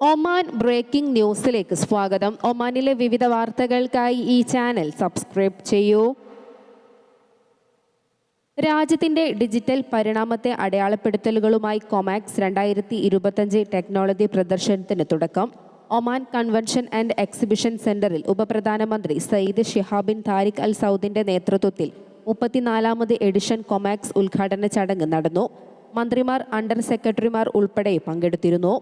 Oman breaking ന്യൂസിലേക്ക് സ്വാഗതം. ഒമാനിലെ വിവിധ വാർത്തകൾക്കായി ഈ ചാനൽ സബ്സ്ക്രൈബ് ചെയ്യൂ. രാജ്യത്തിന്റെ ഡിജിറ്റൽ പരിണാമത്തെ അടയാളപ്പെടുത്തലുകളുമായി കൊമാക്സ് രണ്ടായിരത്തി ഇരുപത്തഞ്ച് ടെക്നോളജി പ്രദർശനത്തിന് തുടക്കം. ഒമാൻ കൺവെൻഷൻ ആൻഡ് എക്സിബിഷൻ സെന്ററിൽ ഉപപ്രധാനമന്ത്രി സയ്യിദ് ഷിഹാബിൻ താരിഖ് അൽ സൗദിന്റെ നേതൃത്വത്തിൽ മുപ്പത്തിനാലാമത് എഡിഷൻ കൊമാക്സ് ഉദ്ഘാടന ചടങ്ങ് നടന്നു. മന്ത്രിമാർ അണ്ടർ സെക്രട്ടറിമാർ ഉൾപ്പെടെ പങ്കെടുത്തിരുന്നു.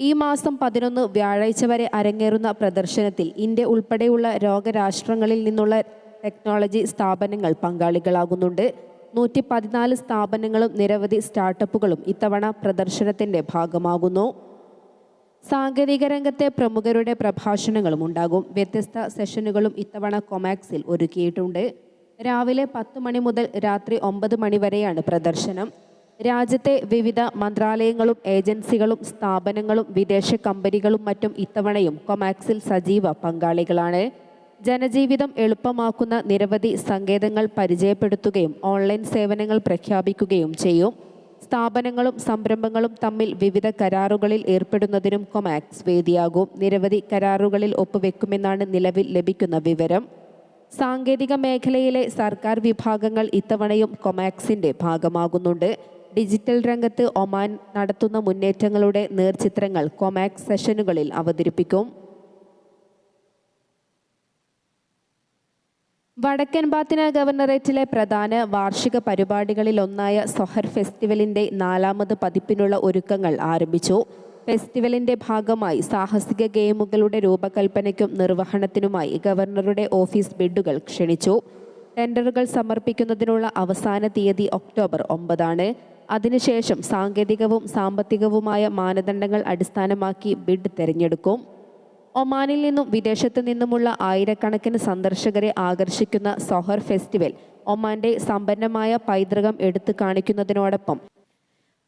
ഈ മാസം പതിനൊന്ന് വ്യാഴാഴ്ച വരെ അരങ്ങേറുന്ന പ്രദർശനത്തിൽ ഇന്ത്യ ഉൾപ്പെടെയുള്ള രോഗരാഷ്ട്രങ്ങളിൽ നിന്നുള്ള ടെക്നോളജി സ്ഥാപനങ്ങൾ പങ്കാളികളാകുന്നുണ്ട്. നൂറ്റി പതിനാല് സ്ഥാപനങ്ങളും നിരവധി സ്റ്റാർട്ടപ്പുകളും ഇത്തവണ പ്രദർശനത്തിന്റെ ഭാഗമാകുന്നു. സാങ്കേതിക രംഗത്തെ പ്രമുഖരുടെ പ്രഭാഷണങ്ങളും ഉണ്ടാകും. വ്യത്യസ്ത സെഷനുകളും ഇത്തവണ കൊമാക്സിൽ ഒരുക്കിയിട്ടുണ്ട്. രാവിലെ പത്ത് മണി മുതൽ രാത്രി ഒമ്പത് മണി വരെയാണ് പ്രദർശനം. രാജ്യത്തെ വിവിധ മന്ത്രാലയങ്ങളും ഏജൻസികളും സ്ഥാപനങ്ങളും വിദേശ കമ്പനികളും മറ്റും ഇത്തവണയും കൊമാക്സിൽ സജീവ പങ്കാളികളാണ്. ജനജീവിതം എളുപ്പമാക്കുന്ന നിരവധി സങ്കേതങ്ങൾ പരിചയപ്പെടുത്തുകയും ഓൺലൈൻ സേവനങ്ങൾ പ്രഖ്യാപിക്കുകയും ചെയ്യും. സ്ഥാപനങ്ങളും സംരംഭങ്ങളും തമ്മിൽ വിവിധ കരാറുകളിൽ ഏർപ്പെടുന്നതിനും കൊമാക്സ് വേദിയാകും. നിരവധി കരാറുകളിൽ ഒപ്പുവെക്കുമെന്നാണ് നിലവിൽ ലഭിക്കുന്ന വിവരം. സാങ്കേതിക മേഖലയിലെ സർക്കാർ വിഭാഗങ്ങൾ ഇത്തവണയും കൊമാക്സിന്റെ ഭാഗമാകുന്നുണ്ട്. ഡിജിറ്റൽ രംഗത്ത് ഒമാൻ നടത്തുന്ന മുന്നേറ്റങ്ങളുടെ നേർചിത്രങ്ങൾ കൊമാക്സ് സെഷനുകളിൽ അവതരിപ്പിക്കും. വടക്കൻ ബാത്തിന ഗവർണറേറ്റിലെ പ്രധാന വാർഷിക പരിപാടികളിലൊന്നായ സൊഹർ ഫെസ്റ്റിവലിന്റെ നാലാമത് പതിപ്പിനുള്ള ഒരുക്കങ്ങൾ ആരംഭിച്ചു. ഫെസ്റ്റിവലിന്റെ ഭാഗമായി സാഹസിക ഗെയിമുകളുടെ രൂപകൽപ്പനയ്ക്കും നിർവഹണത്തിനുമായി ഗവർണറുടെ ഓഫീസ് ബിഡുകൾ ക്ഷണിച്ചു. ടെൻഡറുകൾ സമർപ്പിക്കുന്നതിനുള്ള അവസാന തീയതി ഒക്ടോബർ ഒമ്പതാണ്. അതിനുശേഷം സാങ്കേതികവും സാമ്പത്തികവുമായ മാനദണ്ഡങ്ങൾ അടിസ്ഥാനമാക്കി ബിഡ് തിരഞ്ഞെടുക്കും. ഒമാനിൽ നിന്നും വിദേശത്തു നിന്നുമുള്ള ആയിരക്കണക്കിന് സന്ദർശകരെ ആകർഷിക്കുന്ന സൊഹർ ഫെസ്റ്റിവൽ ഒമാന്റെ സമ്പന്നമായ പൈതൃകം എടുത്തു കാണിക്കുന്നതിനോടൊപ്പം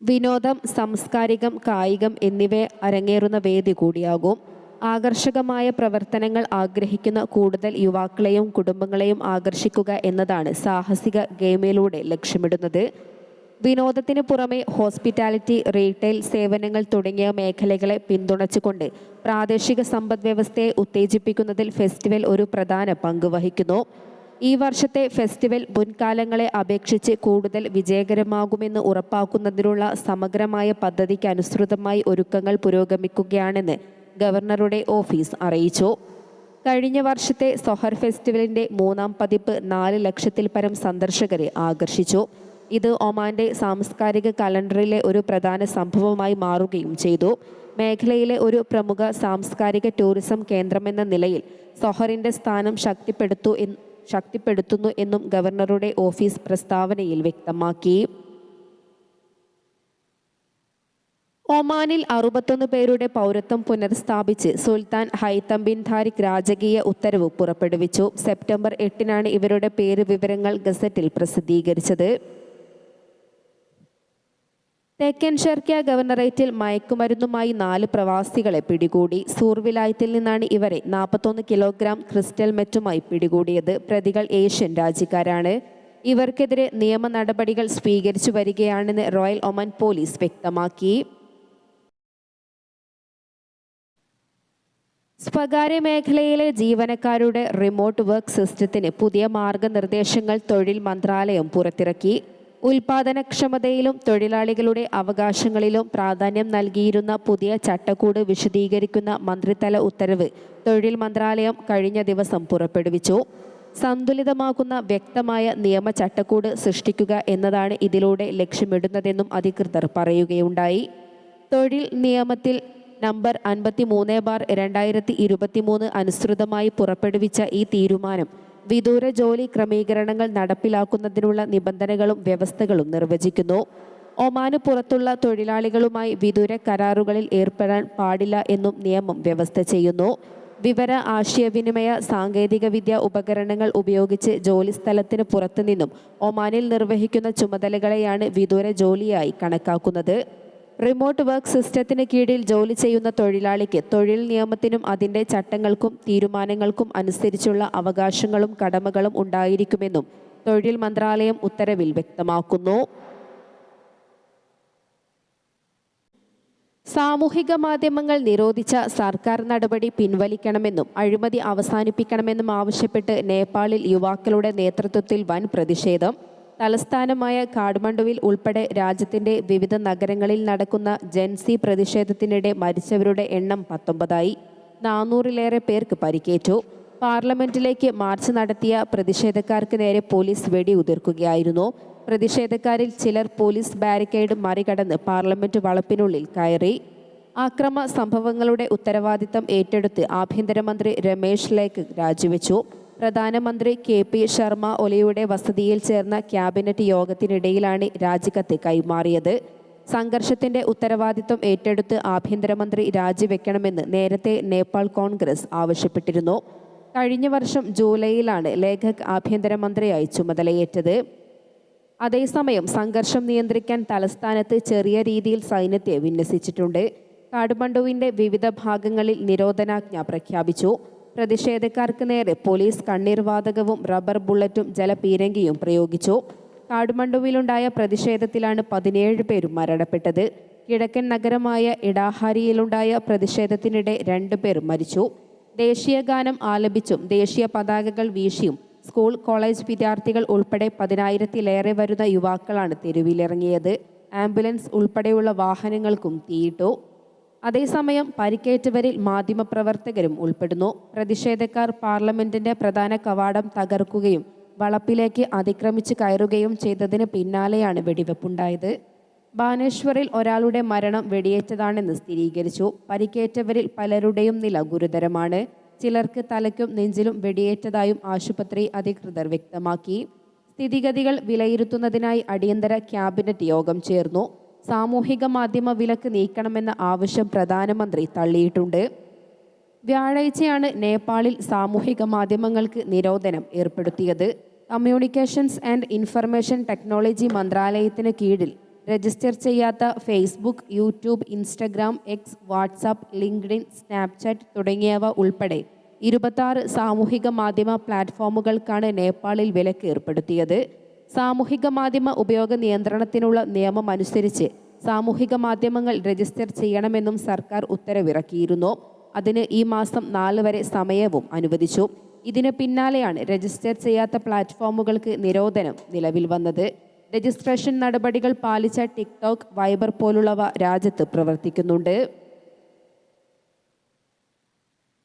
വിനോദം സാംസ്കാരികം കായികം എന്നിവ അരങ്ങേറുന്ന വേദി കൂടിയാകും. ആകർഷകമായ പ്രവർത്തനങ്ങൾ ആഗ്രഹിക്കുന്ന കൂടുതൽ യുവാക്കളെയും കുടുംബങ്ങളെയും ആകർഷിക്കുക എന്നതാണ് സാഹസിക ഗെയിമിലൂടെ ലക്ഷ്യമിടുന്നത്. വിനോദത്തിന് പുറമെ ഹോസ്പിറ്റാലിറ്റി റീറ്റെയിൽ സേവനങ്ങൾ തുടങ്ങിയ മേഖലകളെ പിന്തുണച്ചുകൊണ്ട് പ്രാദേശിക സമ്പദ് വ്യവസ്ഥയെ ഉത്തേജിപ്പിക്കുന്നതിൽ ഫെസ്റ്റിവൽ ഒരു പ്രധാന പങ്ക് വഹിക്കുന്നു. ഈ വർഷത്തെ ഫെസ്റ്റിവൽ മുൻകാലങ്ങളെ അപേക്ഷിച്ച് കൂടുതൽ വിജയകരമാകുമെന്ന് ഉറപ്പാക്കുന്നതിനുള്ള സമഗ്രമായ പദ്ധതിക്ക് അനുസൃതമായി ഒരുക്കങ്ങൾ പുരോഗമിക്കുകയാണെന്ന് ഗവർണറുടെ ഓഫീസ് അറിയിച്ചു. കഴിഞ്ഞ വർഷത്തെ സൊഹർ ഫെസ്റ്റിവലിന്റെ മൂന്നാം പതിപ്പ് നാല് ലക്ഷത്തിൽ പരം സന്ദർശകരെ ആകർഷിച്ചു. ഇത് ഒമാന്റെ സാംസ്കാരിക കലണ്ടറിലെ ഒരു പ്രധാന സംഭവമായി മാറുകയും ചെയ്തു. മേഖലയിലെ ഒരു പ്രമുഖ സാംസ്കാരിക ടൂറിസം കേന്ദ്രമെന്ന നിലയിൽ സൊഹറിന്റെ സ്ഥാനം ശക്തിപ്പെടുത്തു ശക്തിപ്പെടുത്തുന്നു എന്നും ഗവർണറുടെ ഓഫീസ് പ്രസ്താവനയിൽ വ്യക്തമാക്കി. ഒമാനിൽ അറുപത്തൊന്ന് പേരുടെ പൗരത്വം പുനഃസ്ഥാപിച്ച് സുൽത്താൻ ഹൈത്തം ബിൻ താരിഖ് രാജകീയ ഉത്തരവ് പുറപ്പെടുവിച്ചു. സെപ്റ്റംബർ എട്ടിനാണ് ഇവരുടെ പേര് വിവരങ്ങൾ ഗസറ്റിൽ പ്രസിദ്ധീകരിച്ചത്. തെക്കൻ ഷെർക്ക ഗവർണറേറ്റിൽ മയക്കുമരുന്നുമായി നാല് പ്രവാസികളെ പിടികൂടി. സൂർവിലായത്തിൽ നിന്നാണ് ഇവരെ നാൽപ്പത്തൊന്ന് കിലോഗ്രാം ക്രിസ്റ്റൽ മെറ്റുമായി പിടികൂടിയത്. പ്രതികൾ ഏഷ്യൻ രാജ്യക്കാരാണ്. ഇവർക്കെതിരെ നിയമ നടപടികൾ സ്വീകരിച്ചു വരികയാണെന്ന് റോയൽ ഒമൻ പോലീസ് വ്യക്തമാക്കി. സ്വകാര്യ മേഖലയിലെ ജീവനക്കാരുടെ റിമോട്ട് വർക്ക് സിസ്റ്റത്തിന് പുതിയ മാർഗനിർദ്ദേശങ്ങൾ തൊഴിൽ മന്ത്രാലയം പുറത്തിറക്കി. ഉൽപാദനക്ഷമതയിലും തൊഴിലാളികളുടെ അവകാശങ്ങളിലും പ്രാധാന്യം നൽകിയിരുന്ന പുതിയ ചട്ടക്കൂട് വിശദീകരിക്കുന്ന മന്ത്രിതല ഉത്തരവ് തൊഴിൽ മന്ത്രാലയം കഴിഞ്ഞ ദിവസം പുറപ്പെടുവിച്ചു. സന്തുലിതമാക്കുന്ന വ്യക്തമായ നിയമ ചട്ടക്കൂട് സൃഷ്ടിക്കുക എന്നതാണ് ഇതിലൂടെ ലക്ഷ്യമിടുന്നതെന്നും അധികൃതർ പറയുകയുണ്ടായി. തൊഴിൽ നിയമത്തിൽ നമ്പർ അൻപത്തി മൂന്ന് ബാർ രണ്ടായിരത്തി ഇരുപത്തി മൂന്ന് അനുസൃതമായി പുറപ്പെടുവിച്ച ഈ തീരുമാനം വിദൂര ജോലി ക്രമീകരണങ്ങൾ നടപ്പിലാക്കുന്നതിനുള്ള നിബന്ധനകളും വ്യവസ്ഥകളും നിർവചിക്കുന്നു. ഒമാന് പുറത്തുള്ള തൊഴിലാളികളുമായി വിദൂര കരാറുകളിൽ ഏർപ്പെടാൻ പാടില്ല എന്നും നിയമം വ്യവസ്ഥ ചെയ്യുന്നു. വിവര ആശയവിനിമയ സാങ്കേതികവിദ്യ ഉപകരണങ്ങൾ ഉപയോഗിച്ച് ജോലിസ്ഥലത്തിന് പുറത്തുനിന്നും ഒമാനിൽ നിർവഹിക്കുന്ന ചുമതലകളെയാണ് വിദൂര ജോലിയായി കണക്കാക്കുന്നത്. റിമോട്ട് വർക്ക് സിസ്റ്റത്തിന് കീഴിൽ ജോലി ചെയ്യുന്ന തൊഴിലാളിക്ക് തൊഴിൽ നിയമത്തിനും അതിന്റെ ചട്ടങ്ങൾക്കും തീരുമാനങ്ങൾക്കും അനുസരിച്ചുള്ള അവകാശങ്ങളും കടമകളും ഉണ്ടായിരിക്കുമെന്നും തൊഴിൽ മന്ത്രാലയം ഉത്തരവിൽ വ്യക്തമാക്കുന്നു. സാമൂഹിക മാധ്യമങ്ങൾ നിരോധിച്ച സർക്കാർ നടപടി പിൻവലിക്കണമെന്നും അഴിമതി അവസാനിപ്പിക്കണമെന്നും ആവശ്യപ്പെട്ട് നേപ്പാളിൽ യുവാക്കളുടെ നേതൃത്വത്തിൽ വൻ പ്രതിഷേധം. തലസ്ഥാനമായ കാഠ്മണ്ഡുവിൽ ഉൾപ്പെടെ രാജ്യത്തിന്റെ വിവിധ നഗരങ്ങളിൽ നടക്കുന്ന ജൻസി പ്രതിഷേധത്തിനിടെ മരിച്ചവരുടെ എണ്ണം പത്തൊമ്പതായി. നാനൂറിലേറെ പേർക്ക് പരിക്കേറ്റു. പാർലമെന്റിലേക്ക് മാർച്ച് നടത്തിയ പ്രതിഷേധക്കാർക്ക് നേരെ പോലീസ് വെടി ഉതിർക്കുകയായിരുന്നു പ്രതിഷേധക്കാരിൽ ചിലർ പോലീസ് ബാരിക്കേഡ് മറികടന്ന് പാർലമെന്റ് വളപ്പിനുള്ളിൽ കയറി. ആക്രമ സംഭവങ്ങളുടെ ഉത്തരവാദിത്തം ഏറ്റെടുത്ത് ആഭ്യന്തരമന്ത്രി രമേശ് ലേക്ക് രാജിവെച്ചു. പ്രധാനമന്ത്രി കെ പി ശർമ്മ ഒലിയുടെ വസതിയിൽ ചേർന്ന ക്യാബിനറ്റ് യോഗത്തിനിടയിലാണ് രാജിക്കത്ത് കൈമാറിയത്. സംഘർഷത്തിന്റെ ഉത്തരവാദിത്വം ഏറ്റെടുത്ത് ആഭ്യന്തരമന്ത്രി രാജിവെക്കണമെന്ന് നേരത്തെ നേപ്പാൾ കോൺഗ്രസ് ആവശ്യപ്പെട്ടിരുന്നു. കഴിഞ്ഞ വർഷം ജൂലൈയിലാണ് ലേഖക് ആഭ്യന്തരമന്ത്രിയായി ചുമതലയേറ്റത്. അതേസമയം സംഘർഷം നിയന്ത്രിക്കാൻ തലസ്ഥാനത്ത് ചെറിയ രീതിയിൽ സൈന്യത്തെ വിന്യസിച്ചിട്ടുണ്ട്. കാഠ്മണ്ഡുവിന്റെ വിവിധ ഭാഗങ്ങളിൽ നിരോധനാജ്ഞ പ്രഖ്യാപിച്ചു. പ്രതിഷേധക്കാർക്ക് നേരെ പോലീസ് കണ്ണീർവാതകവും റബ്ബർ ബുള്ളറ്റും ജലപീരങ്കിയും പ്രയോഗിച്ചു. കാഠ്മണ്ഡുവിലുണ്ടായ പ്രതിഷേധത്തിലാണ് പതിനേഴ് പേരും മരണപ്പെട്ടത്. കിഴക്കൻ നഗരമായ ഇടാഹാരിയിലുണ്ടായ പ്രതിഷേധത്തിനിടെ രണ്ടുപേർ മരിച്ചു. ദേശീയഗാനം ആലപിച്ചും ദേശീയ പതാകകൾ വീശിയും സ്കൂൾ കോളേജ് വിദ്യാർത്ഥികൾ ഉൾപ്പെടെ പതിനായിരത്തിലേറെ വരുന്ന യുവാക്കളാണ് തെരുവിലിറങ്ങിയത്. ആംബുലൻസ് ഉൾപ്പെടെയുള്ള വാഹനങ്ങൾക്കും തീയിട്ടു. അതേസമയം പരിക്കേറ്റവരിൽ മാധ്യമപ്രവർത്തകരും ഉൾപ്പെടുന്നു. പ്രതിഷേധക്കാർ പാർലമെന്റിന്റെ പ്രധാന കവാടം തകർക്കുകയും വളപ്പിലേക്ക് അതിക്രമിച്ച് കയറുകയും ചെയ്തതിന് പിന്നാലെയാണ് വെടിവെപ്പുണ്ടായത്. ബാനേശ്വറിൽ ഒരാളുടെ മരണം വെടിയേറ്റതാണെന്ന് സ്ഥിരീകരിച്ചു. പരിക്കേറ്റവരിൽ പലരുടെയും നില ഗുരുതരമാണ്. ചിലർക്ക് തലയ്ക്കും നെഞ്ചിലും വെടിയേറ്റതായും ആശുപത്രി അധികൃതർ വ്യക്തമാക്കി. സ്ഥിതിഗതികൾ വിലയിരുത്തുന്നതിനായി അടിയന്തര ക്യാബിനറ്റ് യോഗം ചേർന്നു. സാമൂഹിക മാധ്യമ വിലക്ക് നീക്കണമെന്ന ആവശ്യം പ്രധാനമന്ത്രി തള്ളിയിട്ടുണ്ട്. വ്യാഴാഴ്ചയാണ് നേപ്പാളിൽ സാമൂഹിക മാധ്യമങ്ങൾക്ക് നിരോധനം ഏർപ്പെടുത്തിയത്. കമ്മ്യൂണിക്കേഷൻസ് ആൻഡ് ഇൻഫർമേഷൻ ടെക്നോളജി മന്ത്രാലയത്തിന് കീഴിൽ രജിസ്റ്റർ ചെയ്യാത്ത Facebook YouTube Instagram X WhatsApp LinkedIn Snapchat തുടങ്ങിയവ ഉൾപ്പെടെ ഇരുപത്താറ് സാമൂഹിക മാധ്യമ പ്ലാറ്റ്ഫോമുകൾക്കാണ് നേപ്പാളിൽ വിലക്ക് ഏർപ്പെടുത്തിയത്. സാമൂഹിക മാധ്യമ ഉപയോഗ നിയന്ത്രണത്തിനുള്ള നിയമം അനുസരിച്ച് സാമൂഹിക മാധ്യമങ്ങൾ രജിസ്റ്റർ ചെയ്യണമെന്നും സർക്കാർ ഉത്തരവിറക്കിയിരുന്നു. അതിന് ഈ മാസം നാല് വരെ സമയവും അനുവദിച്ചു. ഇതിന് പിന്നാലെയാണ് രജിസ്റ്റർ ചെയ്യാത്ത പ്ലാറ്റ്ഫോമുകൾക്ക് നിരോധനം നിലവിൽ വന്നത്. രജിസ്ട്രേഷൻ നടപടികൾ പാലിച്ച ടിക്ടോക്ക് വൈബർ പോലുള്ളവ രാജ്യത്ത് പ്രവർത്തിക്കുന്നുണ്ട്.